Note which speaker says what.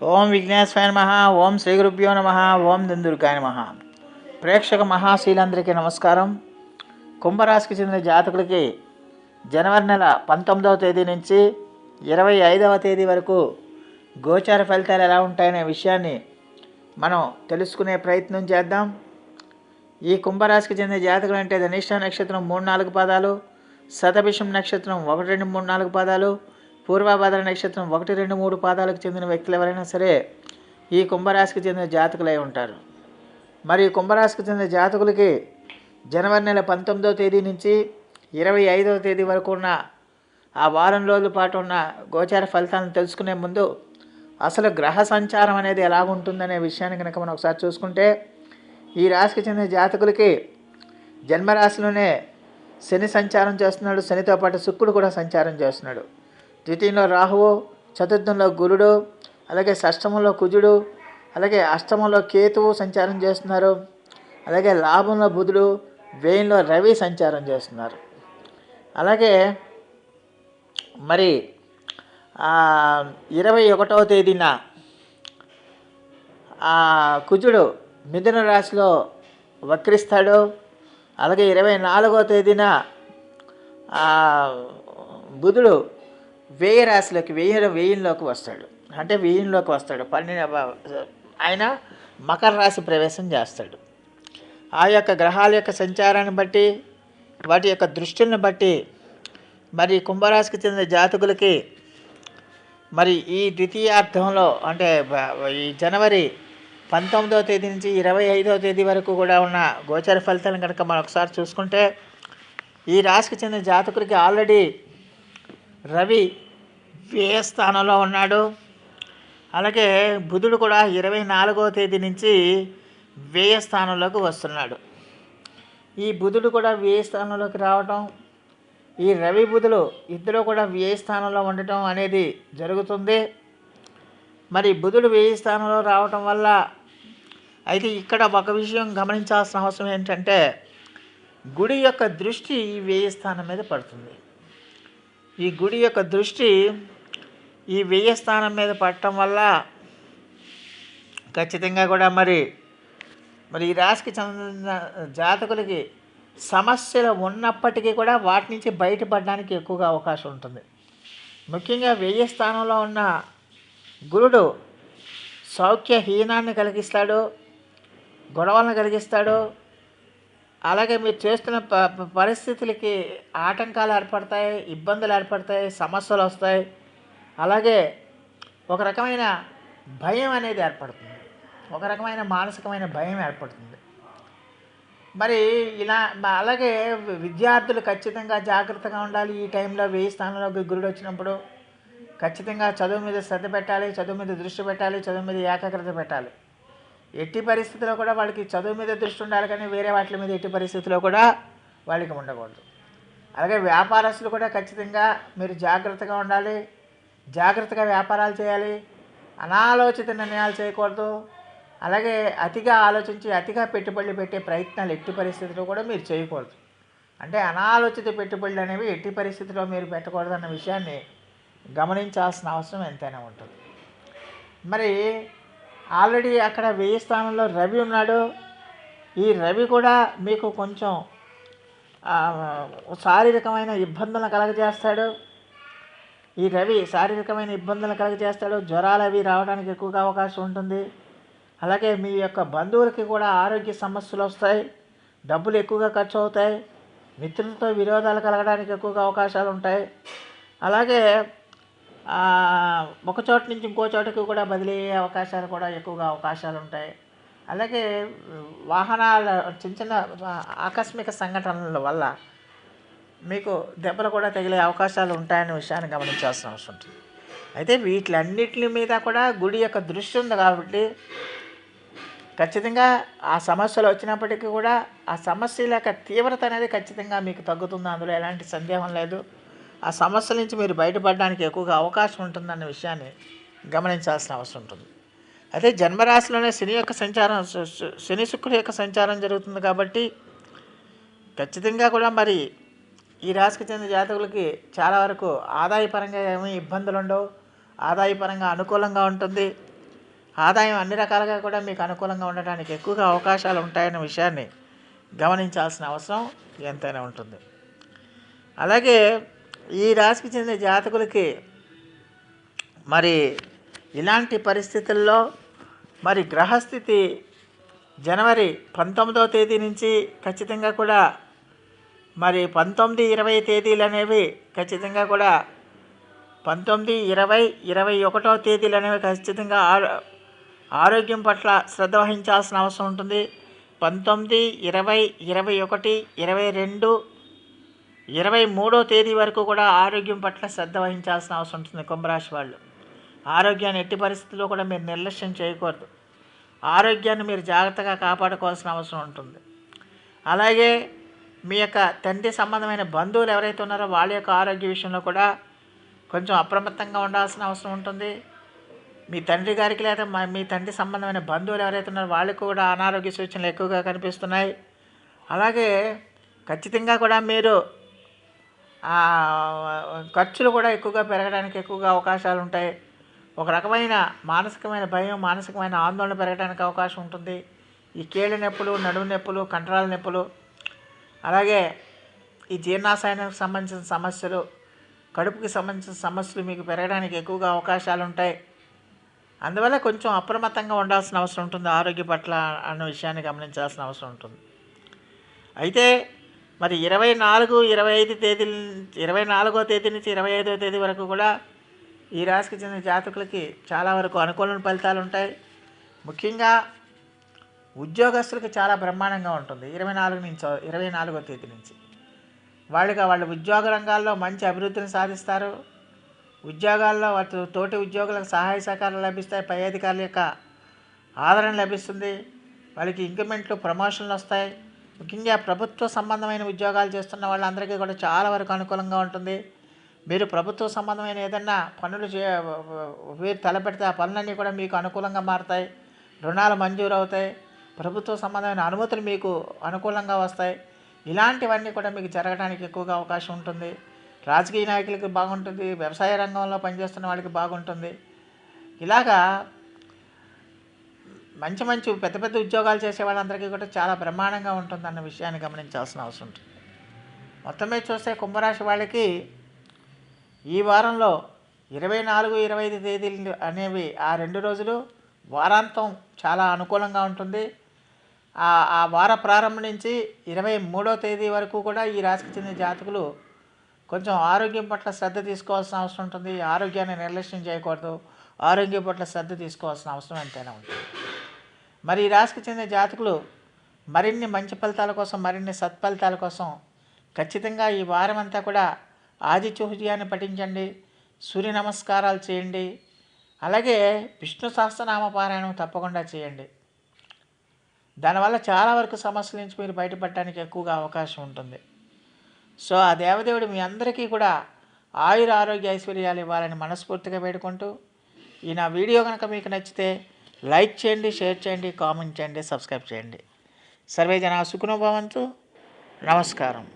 Speaker 1: ఓం విఘ్నేశ్వర నమ ఓం శ్రీ గురుభ్యో నమ ఓం దుందుర్గాయ నమ. ప్రేక్షక మహాశీలందరికీ నమస్కారం. కుంభరాశికి చెందిన జాతకులకి జనవరి నెల పంతొమ్మిదవ తేదీ నుంచి ఇరవై ఐదవ తేదీ వరకు గోచార ఫలితాలు ఎలా ఉంటాయనే విషయాన్ని మనం తెలుసుకునే ప్రయత్నం చేద్దాం. ఈ కుంభరాశికి చెందిన జాతకులు అంటే ధనిష్ట నక్షత్రం మూడు నాలుగు పాదాలు శతభిషం నక్షత్రం ఒకటి రెండు మూడు నాలుగు పాదాలు పూర్వాభాద్ర నక్షత్రం ఒకటి రెండు మూడు పాదాలకు చెందిన వ్యక్తులు ఎవరైనా సరే ఈ కుంభరాశికి చెందిన జాతకులై ఉంటారు. మరి కుంభరాశికి చెందిన జాతకులకి జనవరి నెల పంతొమ్మిదవ తేదీ నుంచి ఇరవై ఐదవ తేదీ వరకు ఉన్న ఆ వారం రోజుల పాటు ఉన్న గోచార ఫలితాలను తెలుసుకునే ముందు అసలు గ్రహ సంచారం అనేది ఎలాగుంటుందనే విషయాన్ని కనుక మనం ఒకసారి చూసుకుంటే ఈ రాశికి చెందిన జాతకులకి జన్మరాశిలోనే శని సంచారం చేస్తున్నాడు. శనితో పాటు శుక్రుడు కూడా సంచారం చేస్తున్నాడు. ద్వితీయంలో రాహువు చతుర్థంలో గురుడు అలాగే షష్టమంలో కుజుడు అలాగే అష్టమంలో కేతువు సంచారం చేస్తున్నారు. అలాగే లాభంలో బుధుడు వేయంలో రవి సంచారం చేస్తున్నారు. అలాగే మరి ఇరవై ఒకటవ తేదీన ఆ కుజుడు మిథున రాశిలో వక్రిస్తాడు. అలాగే ఇరవై నాలుగవ తేదీన బుధుడు వేయ రాశిలోకి వెయ్యి వెయ్యిలోకి వస్తాడు. అంటే వెయ్యిలోకి వస్తాడు. పన్నెండు ఆయన మకర రాశి ప్రవేశం చేస్తాడు. ఆ యొక్క గ్రహాల యొక్క సంచారాన్ని బట్టి వాటి యొక్క దృష్టిని బట్టి మరి కుంభరాశికి చెందిన జాతకులకి మరి ఈ ద్వితీయార్థంలో అంటే ఈ జనవరి పంతొమ్మిదవ తేదీ నుంచి ఇరవై ఐదవ తేదీ వరకు కూడా ఉన్న గోచర ఫలితాలను కనుక మనం ఒకసారి చూసుకుంటే ఈ రాశికి చెందిన జాతకులకి ఆల్రెడీ రవి వ్యయ స్థానంలో ఉన్నాడు? అలాగే బుధుడు కూడా ఇరవై నాలుగవ తేదీ నుంచి వ్యయ స్థానంలోకి వస్తున్నాడు. ఈ బుధుడు కూడా వ్యయ స్థానంలోకి రావటం ఈ రవి బుధులు ఇద్దరు కూడా వ్యయ స్థానంలో ఉండటం అనేది జరుగుతుంది. మరి బుధుడు వ్యయ స్థానంలో రావటం వల్ల అయితే ఇక్కడ ఒక విషయం గమనించాల్సిన అవసరం ఏంటంటే గుడి యొక్క దృష్టి ఈ వ్యయ స్థానం మీద పడుతుంది. ఈ గుడి యొక్క దృష్టి ఈ వెయ్యి స్థానం మీద పడటం వల్ల ఖచ్చితంగా కూడా మరి మరి ఈ రాశికి చెందిన జాతకులకి సమస్యలు ఉన్నప్పటికీ కూడా వాటి నుంచి బయటపడడానికి ఎక్కువగా అవకాశం ఉంటుంది. ముఖ్యంగా వ్యయ స్థానంలో ఉన్న గురుడు సౌఖ్యహీనాన్ని కలిగిస్తాడు గొడవలను కలిగిస్తాడు అలాగే మీరు చేస్తున్న ప పరిస్థితులకి ఆటంకాలు ఏర్పడతాయి ఇబ్బందులు ఏర్పడతాయి సమస్యలు వస్తాయి. అలాగే ఒక రకమైన భయం అనేది ఏర్పడుతుంది. ఒక రకమైన మానసికమైన భయం ఏర్పడుతుంది. మరి ఇలా అలాగే విద్యార్థులు ఖచ్చితంగా జాగ్రత్తగా ఉండాలి. ఈ టైంలో వెయ్యి స్థానంలోకి గురుడు వచ్చినప్పుడు ఖచ్చితంగా చదువు మీద శ్రద్ధ పెట్టాలి చదువు మీద దృష్టి పెట్టాలి చదువు మీద ఏకాగ్రత పెట్టాలి. ఎట్టి పరిస్థితుల్లో కూడా వాళ్ళకి చదువు మీద దృష్టి ఉండాలి కానీ వేరే వాటి మీద ఎట్టి పరిస్థితుల్లో కూడా వాళ్ళకి ఉండకూడదు. అలాగే వ్యాపారస్తులు కూడా ఖచ్చితంగా మీరు జాగ్రత్తగా ఉండాలి జాగ్రత్తగా వ్యాపారాలు చేయాలి అనాలోచిత నిర్ణయాలు చేయకూడదు. అలాగే అతిగా ఆలోచించి అతిగా పెట్టుబడులు పెట్టే ప్రయత్నాలు ఎట్టి పరిస్థితుల్లో కూడా మీరు చేయకూడదు. అంటే అనాలోచిత పెట్టుబడులు అనేవి ఎట్టి పరిస్థితుల్లో మీరు పెట్టకూడదు అన్న విషయాన్ని గమనించాల్సిన అవసరం ఎంతైనా ఉంటుంది. మరి ఆల్రెడీ అక్కడ వెయ్యి స్థానంలో రవి ఉన్నాడు. ఈ రవి కూడా మీకు కొంచెం శారీరకమైన ఇబ్బందులను కలగజేస్తాడు. ఈ రవి శారీరకమైన ఇబ్బందులు కలగజేస్తాడు. జ్వరాలు అవి రావడానికి ఎక్కువగా అవకాశం ఉంటుంది. అలాగే మీ యొక్క బంధువులకి కూడా ఆరోగ్య సమస్యలు వస్తాయి. డబ్బులు ఎక్కువగా ఖర్చు అవుతాయి. మిత్రులతో విరోధాలు కలగడానికి ఎక్కువగా అవకాశాలు ఉంటాయి. అలాగే ఒక చోట నుంచి ఇంకో చోటకి కూడా బదిలీ అయ్యే అవకాశాలు కూడా ఎక్కువగా అవకాశాలు ఉంటాయి. అలాగే వాహనాల చిన్న చిన్న ఆకస్మిక సంఘటనల వల్ల మీకు దెబ్బలు కూడా తగిలే అవకాశాలు ఉంటాయనే విషయాన్ని గమనించాల్సిన అవసరం ఉంటుంది. అయితే వీటిలన్నిటి మీద కూడా గుడి యొక్క దృష్టి ఉంది కాబట్టి ఖచ్చితంగా ఆ సమస్యలు వచ్చినప్పటికీ కూడా ఆ సమస్యల యొక్క తీవ్రత అనేది ఖచ్చితంగా మీకు తగ్గుతుంది. అందులో ఎలాంటి సందేహం లేదు. ఆ సమస్యల నుంచి మీరు బయటపడడానికి ఎక్కువగా అవకాశం ఉంటుందన్న విషయాన్ని గమనించాల్సిన అవసరం ఉంటుంది. అయితే జన్మరాశిలోనే శని యొక్క సంచారం శని శుక్రుడు యొక్క సంచారం జరుగుతుంది కాబట్టి ఖచ్చితంగా కూడా మరి ఈ రాశికి చెందిన జాతకులకి చాలా వరకు ఆదాయపరంగా ఏమీ ఇబ్బందులు ఉండవు. ఆదాయపరంగా అనుకూలంగా ఉంటుంది. ఆదాయం అన్ని రకాలుగా కూడా మీకు అనుకూలంగా ఉండడానికి ఎక్కువగా అవకాశాలు ఉంటాయన్న విషయాన్ని గమనించాల్సిన అవసరం ఎంతైనా ఉంటుంది. అలాగే ఈ రాశికి చెందిన జాతకులకి మరి ఇలాంటి పరిస్థితుల్లో మరి గ్రహస్థితి జనవరి పంతొమ్మిదవ తేదీ నుంచి ఖచ్చితంగా కూడా మరి పంతొమ్మిది ఇరవై తేదీలు అనేవి ఖచ్చితంగా కూడా పంతొమ్మిది ఇరవై ఇరవై ఒకటో తేదీలు అనేవి ఖచ్చితంగా ఆరో ఆరోగ్యం పట్ల శ్రద్ధ వహించాల్సిన అవసరం ఉంటుంది. పంతొమ్మిది ఇరవై ఇరవై ఒకటి ఇరవై రెండు ఇరవై మూడో తేదీ వరకు కూడా ఆరోగ్యం పట్ల శ్రద్ధ వహించాల్సిన అవసరం ఉంటుంది కుంభరాశి వాళ్ళు. ఆరోగ్యాన్ని ఎట్టి పరిస్థితుల్లో కూడా మీరు నిర్లక్ష్యం చేయకూడదు. ఆరోగ్యాన్ని మీరు జాగ్రత్తగా కాపాడుకోవాల్సిన అవసరం ఉంటుంది. అలాగే మీ యొక్క తండ్రి సంబంధమైన బంధువులు ఎవరైతే ఉన్నారో వాళ్ళ యొక్క ఆరోగ్య విషయంలో కూడా కొంచెం అప్రమత్తంగా ఉండాల్సిన అవసరం ఉంటుంది. మీ తండ్రి గారికి లేదా మా- మీ తండ్రి సంబంధమైన బంధువులు ఎవరైతే ఉన్నారో వాళ్ళకు కూడా అనారోగ్య సూచనలు ఎక్కువగా కనిపిస్తున్నాయి. అలాగే ఖచ్చితంగా కూడా మీరు ఖర్చులు కూడా ఎక్కువగా పెరగడానికి ఎక్కువగా అవకాశాలు ఉంటాయి. ఒక రకమైన మానసికమైన భయం మానసికమైన ఆందోళన పెరగడానికి అవకాశం ఉంటుంది. ఈ కీళ్ళ నొప్పులు నడుము నొప్పులు కండరాల నొప్పులు అలాగే ఈ జీర్ణాశయానికి సంబంధించిన సమస్యలు కడుపుకి సంబంధించిన సమస్యలు మీకు పెరగడానికి ఎక్కువగా అవకాశాలు ఉంటాయి. అందువల్ల కొంచెం అప్రమత్తంగా ఉండాల్సిన అవసరం ఉంటుంది. ఆరోగ్య పట్ల అన్న విషయాన్ని గమనించాల్సిన అవసరం ఉంటుంది. అయితే మరి ఇరవై నాలుగు ఇరవై ఐదు తేదీ ఇరవై నాలుగో తేదీ నుంచి ఇరవై ఐదో తేదీ వరకు కూడా ఈ రాశికి చెందిన జాతకులకి చాలా వరకు అనుకూలమైన ఫలితాలు ఉంటాయి. ముఖ్యంగా ఉద్యోగస్తులకి చాలా బ్రహ్మాండంగా ఉంటుంది. ఇరవై నాలుగు నుంచి ఇరవై నాలుగో తేదీ నుంచి. వాళ్ళకి వాళ్ళ ఉద్యోగ రంగాల్లో మంచి అభివృద్ధిని సాధిస్తారు. ఉద్యోగాల్లో వాటి తోటి ఉద్యోగులకు సహాయ సహకారాలు లభిస్తాయి. పై అధికారుల యొక్క ఆదరణ లభిస్తుంది. వాళ్ళకి ఇంక్రిమెంట్లు ప్రమోషన్లు వస్తాయి. ముఖ్యంగా ప్రభుత్వ సంబంధమైన ఉద్యోగాలు చేస్తున్న వాళ్ళందరికీ కూడా చాలా వరకు అనుకూలంగా ఉంటుంది. మీరు ప్రభుత్వ సంబంధమైన ఏదన్నా పనులు చే మీరు తలపెడితే ఆ పనులన్నీ కూడా మీకు అనుకూలంగా మారుతాయి. రుణాలు మంజూరు అవుతాయి. ప్రభుత్వ సంబంధమైన అనుమతులు మీకు అనుకూలంగా వస్తాయి. ఇలాంటివన్నీ కూడా మీకు జరగడానికి ఎక్కువగా అవకాశం ఉంటుంది. రాజకీయ నాయకులకి బాగుంటుంది. వ్యవసాయ రంగంలో పనిచేస్తున్న వాళ్ళకి బాగుంటుంది. ఇలాగా మంచి మంచి పెద్ద పెద్ద ఉద్యోగాలు చేసే వాళ్ళందరికీ కూడా చాలా బ్రహ్మాండంగా ఉంటుందన్న విషయాన్ని గమనించాల్సిన అవసరం ఉంటుంది. మొత్తమే చూస్తే కుంభరాశి వాళ్ళకి ఈ వారంలో ఇరవై నాలుగు ఇరవై ఐదు తేదీలు అనేవి ఆ రెండు రోజులు వారాంతం చాలా అనుకూలంగా ఉంటుంది. ఆ ఆ వార ప్రారంభం నుంచి ఇరవై మూడో తేదీ వరకు కూడా ఈ రాశికి చెందిన జాతకులు కొంచెం ఆరోగ్యం పట్ల శ్రద్ధ తీసుకోవాల్సిన అవసరం ఉంటుంది. ఆరోగ్యాన్ని నిర్లక్ష్యం చేయకూడదు. ఆరోగ్యం పట్ల శ్రద్ధ తీసుకోవాల్సిన అవసరం ఎంతైనా ఉంటుంది. మరి ఈ రాశికి చెందిన జాతకులు మరిన్ని మంచి ఫలితాల కోసం మరిన్ని సత్ఫలితాల కోసం ఖచ్చితంగా ఈ వారం అంతా కూడా ఆదిత్యహృదయాన్ని పఠించండి సూర్య నమస్కారాలు చేయండి అలాగే విష్ణు సహస్రనామ పారాయణం తప్పకుండా చేయండి. దానివల్ల చాలా వరకు సమస్యల నుంచి మీరు బయటపడటానికి ఎక్కువగా అవకాశం ఉంటుంది. సో ఆ దేవదేవుడు మీ అందరికీ కూడా ఆయుర ఆరోగ్య ఐశ్వర్యాలు ఇవ్వాలని మనస్ఫూర్తిగా వేడుకుంటూ ఈ నా వీడియో కనుక మీకు నచ్చితే లైక్ చేయండి షేర్ చేయండి కామెంట్ చేయండి సబ్స్క్రైబ్ చేయండి. సర్వే జన సుఖనోభవంతు నమస్కారం.